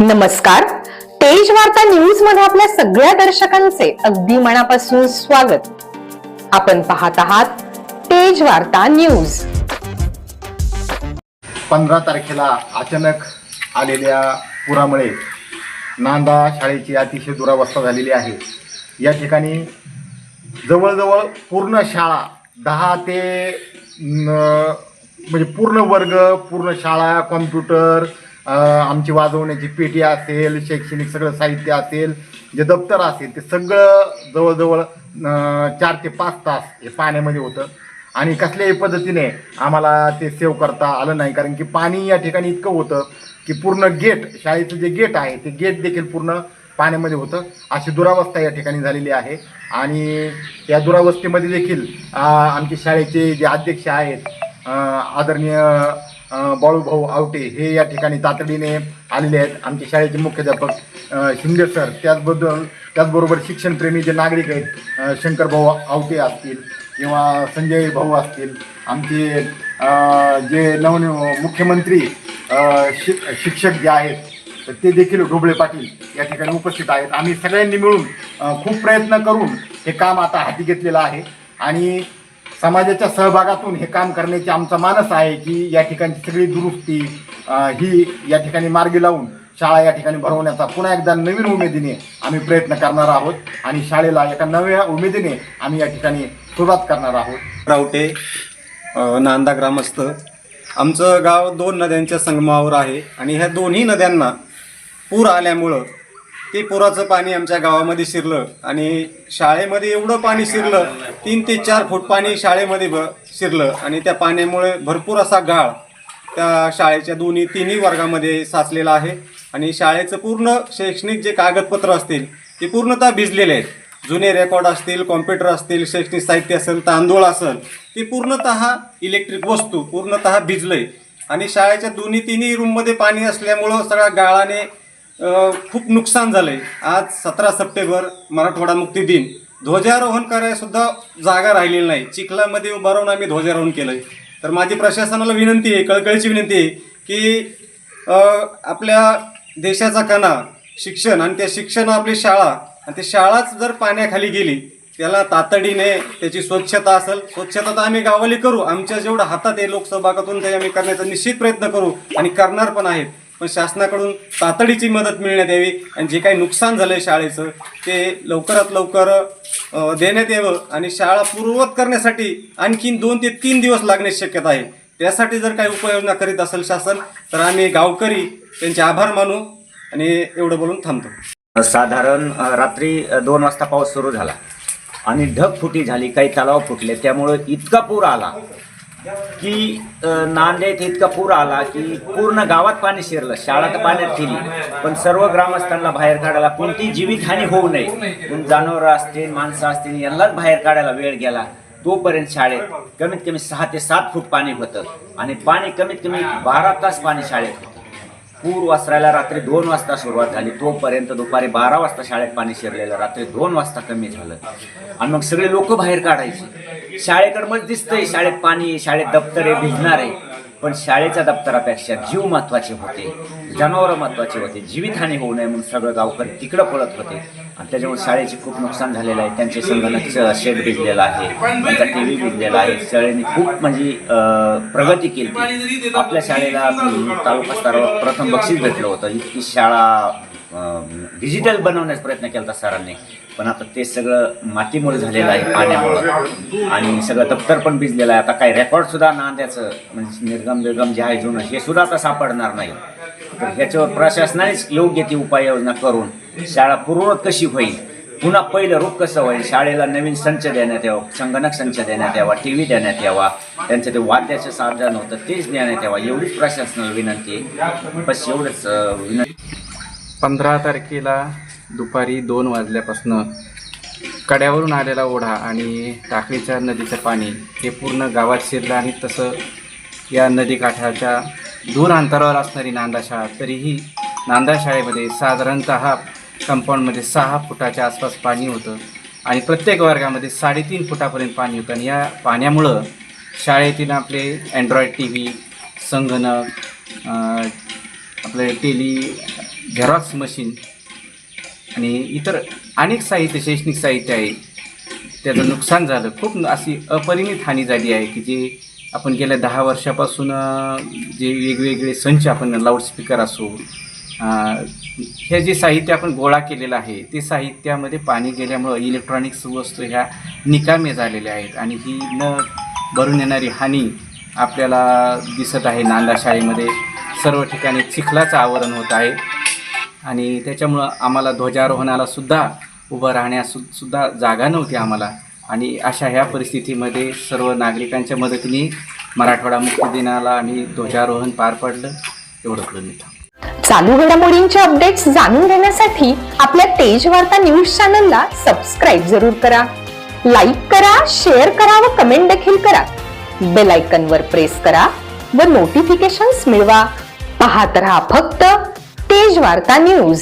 नमस्कार. तेज वार्ता न्यूजमध्ये आपल्या सगळ्या दर्शकांचे अगदी मनापासून स्वागत. आपण पाहत आहात तेज वार्ता न्यूज पंधरा तारखेला अचानक आलेल्या पुरामुळे नांदा शाळेची अतिशय दुरावस्था झालेली आहे. या ठिकाणी जवळजवळ पूर्ण शाळा दहा ते म्हणजे पूर्ण वर्ग पूर्ण शाळा कॉम्प्युटर आमची वाजवण्याची पेटी असेल शैक्षणिक सगळं साहित्य असेल जे दप्तर असेल ते सगळं जवळजवळ चार ते पाच तास हे पाण्यामध्ये होतं. आणि कसल्याही पद्धतीने आम्हाला ते सेव्ह करता आलं नाही कारण की पाणी या ठिकाणी इतकं होतं की पूर्ण गेट शाळेचं जे गेट आहे ते गेट देखील पूर्ण पाण्यामध्ये होतं. अशी दुरावस्था या ठिकाणी झालेली आहे. आणि या दुरावस्थेमध्ये देखील आमचे शाळेचे जे अध्यक्ष आहेत आदरणीय बाळूभाऊ आवटे हे या ठिकाणी तातडीने आलेले आहेत. आमचे शाळेचे मुख्याध्यापक शिंदे सर. त्याचबद्दल त्याचबरोबर शिक्षणप्रेमी जे नागरिक आहेत शंकरभाऊ आवटे असतील किंवा संजय भाऊ असतील आमचे जे नवनि मुख्यमंत्री शिक शिक्षक जे आहेत ते देखील ढोबळे पाटील या ठिकाणी उपस्थित आहेत. आम्ही सगळ्यांनी मिळून खूप प्रयत्न करून हे काम आता हाती घेतलेलं आहे. आणि समाजाच्या सहभागातून हे काम करण्याची आमचा मानस आहे की या ठिकाणची सगळी दुरुस्ती ही या ठिकाणी मार्गी लावून शाळा या ठिकाणी भरवण्याचा पुन्हा एकदा नवीन उमेदीने आम्ही प्रयत्न करणार आहोत आणि शाळेला एका नव्या उमेदीने आम्ही या ठिकाणी सुरुवात करणार आहोत. रावटे नांदा ग्रामस्थ. आमचं गाव दोन नद्यांच्या संगमावर आहे आणि ह्या दोन्ही नद्यांना पूर आल्यामुळं ते पुराचं पाणी आमच्या गावामध्ये शिरलं आणि शाळेमध्ये एवढं पाणी शिरलं तीन ते चार फूट पाणी शाळेमध्ये ब शिरलं आणि त्या पाण्यामुळे भरपूर असा गाळ त्या शाळेच्या दोन्ही तिन्ही वर्गामध्ये साचलेला आहे. आणि शाळेचं पूर्ण शैक्षणिक जे कागदपत्र असतील ते पूर्णतः भिजलेले आहेत. जुने रेकॉर्ड असतील कॉम्प्युटर असतील शैक्षणिक साहित्य असेल तांदूळ असेल ते पूर्णतः इलेक्ट्रिक वस्तू पूर्णतः भिजलं आहे आणि शाळेच्या दोन्ही तिन्ही रूममध्ये पाणी असल्यामुळं सगळ्या गाळाने खूप नुकसान झालंय. आज सतरा सप्टेंबर मराठवाडा मुक्ती दिन. ध्वजारोहण करायसुद्धा जागा राहिलेली नाही. चिखलामध्ये उभा राहून आम्ही ध्वजारोहण केलंय. तर माझी प्रशासनाला विनंती आहे कळकळीची विनंती आहे की आपल्या देशाचा कणा शिक्षण आणि त्या शिक्षण आपली शाळा आणि ती शाळाच जर पाण्याखाली गेली त्याला तातडीने त्याची स्वच्छता असेल स्वच्छता तर आम्ही गावाली करू. आमच्या जेवढं हातात आहे लोकसहभागातून ते आम्ही करण्याचा निश्चित प्रयत्न करू आणि करणार पण आहेत. पण शासनाकडून तातडीची मदत मिळण्यात यावी आणि जे काही नुकसान झालंय शाळेचं ते लवकरात लवकर देण्यात यावं आणि शाळा पूर्ववत करण्यासाठी आणखीन दोन ते तीन दिवस लागण्याची शक्यता आहे. त्यासाठी जर काही उपाययोजना करीत असेल शासन तर आम्ही गावकरी त्यांचे आभार मानू आणि एवढं बोलून थांबतो. साधारण रात्री दोन वाजता पाऊस सुरू झाला आणि ढग फुटी झाली काही तलाव फुटले त्यामुळं इतका पूर आला की नांदेत नांदेड इतका पूर आला की पूर्ण गावात पाणी शिरलं शाळा तर पाण्यात गेली. पण सर्व ग्रामस्थांना बाहेर काढायला कोणती जीवितहानी होऊ नये. म्हणून जनावरं असतील माणसं असतील यांनाच बाहेर काढायला वेळ गेला. तोपर्यंत शाळेत कमीत कमी सहा ते सात फूट पाणी होतं. आणि पाणी कमीत कमी बारा तास पाणी शाळेत होतं. पूर वासरायला रात्री दोन वाजता सुरुवात झाली. तोपर्यंत दुपारी बारा वाजता शाळेत पाणी शिरलेलं रात्री दोन वाजता कमी झालं. आणि मग सगळे लोक बाहेर काढायचे. शाळेकडं मग दिसतंय शाळेत पाणी शाळेत दप्तर आहे भिजणार आहे. पण शाळेच्या दप्तरापेक्षा जीव महत्त्वाचे होते. जनावरं महत्त्वाचे होते. जीवितहानी होऊ नये म्हणून सगळं गावकरी तिकडं पळत होते. आणि त्याच्यामुळे शाळेचे खूप नुकसान झालेलं आहे. त्यांचे संगणक शेड भिजलेला आहे. त्यांचा टी व्ही भिजलेला आहे. शाळेने खूप म्हणजे प्रगती केली. आपल्या शाळेला तालुका स्तरावर प्रथम बक्षीस भेटलं होतं. इतकी शाळा डिजिटल बनवण्याचा प्रयत्न केला होता सरांनी. पण आता ते सगळं मातीमुळे झालेलं आहे पाण्यामुळं. आणि सगळं दप्तर पण भिजलेलं आहे. आता काही रेकॉर्ड सुद्धा नांद्याचं म्हणजे निर्गम बिरगम जे आहे जुनं हे सुद्धा आता सापडणार नाही. तर ह्याच्यावर प्रशासनानेच योग्य ती उपाययोजना करून शाळा पूर्ववत कशी होईल पुन्हा पहिलं रूप कसं होईल शाळेला नवीन संच देण्यात यावा संगणक संच देण्यात यावा टी व्ही देण्यात यावा त्यांचं ते वाद्याचं साधन होतं तेच देण्यात यावा एवढीच प्रशासनाला विनंती आहे. बस एवढंच विनंती पंधरा तारखेला दुपारी दोन वाजल्यापासनं कड्यावरून आलेला ओढा आणि टाकळीच्या नदीचं पाणी हे पूर्ण गावात शिरलं आणि तसं या नदीकाठाच्या दूर अंतरावर असणारी नांदा शाळा तरीही नांदा शाळेमध्ये साधारणत कंपाऊंडमध्ये सहा फुटाच्या आसपास पाणी होतं आणि प्रत्येक वर्गामध्ये साडेतीन फुटापर्यंत पाणी होतं. आणि या पाण्यामुळं शाळेतील आपले अँड्रॉईड टी व्ही संगणक आपले टेली झेरॉक्स मशीन आणि इतर अनेक साहित्य शैक्षणिक साहित्य आहे. त्याचं नुकसान झालं. खूप अशी अपरिमित हानी झाली आहे की जे आपण गेल्या दहा वर्षापासून जे वेगवेगळे संच आपण लाऊडस्पीकर असो हे जे साहित्य आपण गोळा केलेलं आहे ते साहित्यामध्ये पाणी गेल्यामुळं इलेक्ट्रॉनिक्स वस्तू ह्या निकामे झालेल्या आहेत आणि ही न भरून येणारी हानी आपल्याला दिसत आहे. नांदा शाळेमध्ये सर्व ठिकाणी चिखलाचं आवरण होत आहे. आणि त्याच्यामुळं आम्हाला ध्वजारोहणाला सुद्धा उभं राहण्यास सुद्धा जागा नव्हती आम्हाला. आणि अशा ह्या परिस्थितीमध्ये सर्व नागरिकांच्या मदतीने मराठवाडा मुक्ती दिनाला आम्ही ध्वजारोहण पार पडलं. एवढं करून चालू घडामोडींचे अपडेट्स जाणून घेण्यासाठी आपल्या तेज वार्ता न्यूज चॅनलला सबस्क्राईब जरूर करा. लाईक करा शेअर करा व कमेंट देखील करा. बेल आयकनवर प्रेस करा व नोटिफिकेशन्स मिळवा. पाहत रहा फक्त तेज वार्ता न्यूज